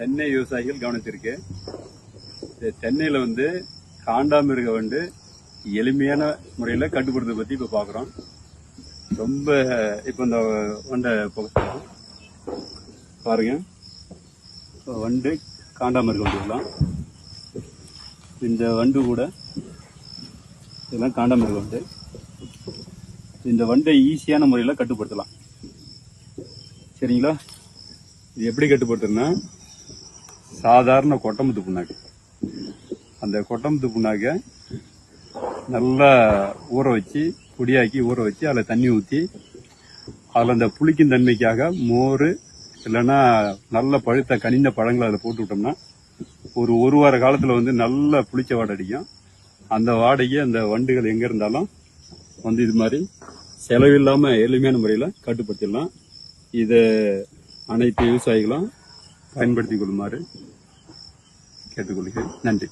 தென்னை விவசாயிகள் கவனிச்சிருக்கு சென்னையில் வந்து காண்டாமிருக வண்டு எளிமையான முறையில் கட்டுப்படுறதை பற்றி இப்போ பார்க்குறோம் ரொம்ப இப்போ இந்த வண்டை புகைப்படம் பாருங்க. இப்போ வண்டு காண்டாமிருக வண்டுலாம் இந்த வண்டு கூட இதெல்லாம் காண்டாமிருக வண்டு. இந்த வண்டை ஈஸியான முறையில் கட்டுப்படுத்தலாம். சரிங்களா? இது எப்படி கட்டுப்படுத்துறதுன்னா சாதாரண கொட்டமுத்து புண்ணாக்கு. அந்த கொட்டமுத்து புண்ணாக்க நல்லா ஊற வச்சு பொடியாக்கி ஊற வச்சு அதில் தண்ணி ஊற்றி அதில் அந்த புளிக்கும் தன்மைக்காக மோர் இல்லைன்னா நல்ல பழுத்த கனிந்த பழங்களை அதில் போட்டு விட்டோம்னா ஒரு ஒரு வார காலத்தில் வந்து நல்ல புளிச்ச வாடை அடிக்கும். அந்த வாடைக்கு அந்த வண்டுகள் எங்கே இருந்தாலும் வந்து இது மாதிரி செலவில்லாமல் எளிமையான முறையில் கட்டுப்படுத்திடலாம். இதை அனைத்து விவசாயிகளும் பயன்படுத்தி கொள்ளுமாறு கேட்டுக்கொள்கிறேன். நன்றி.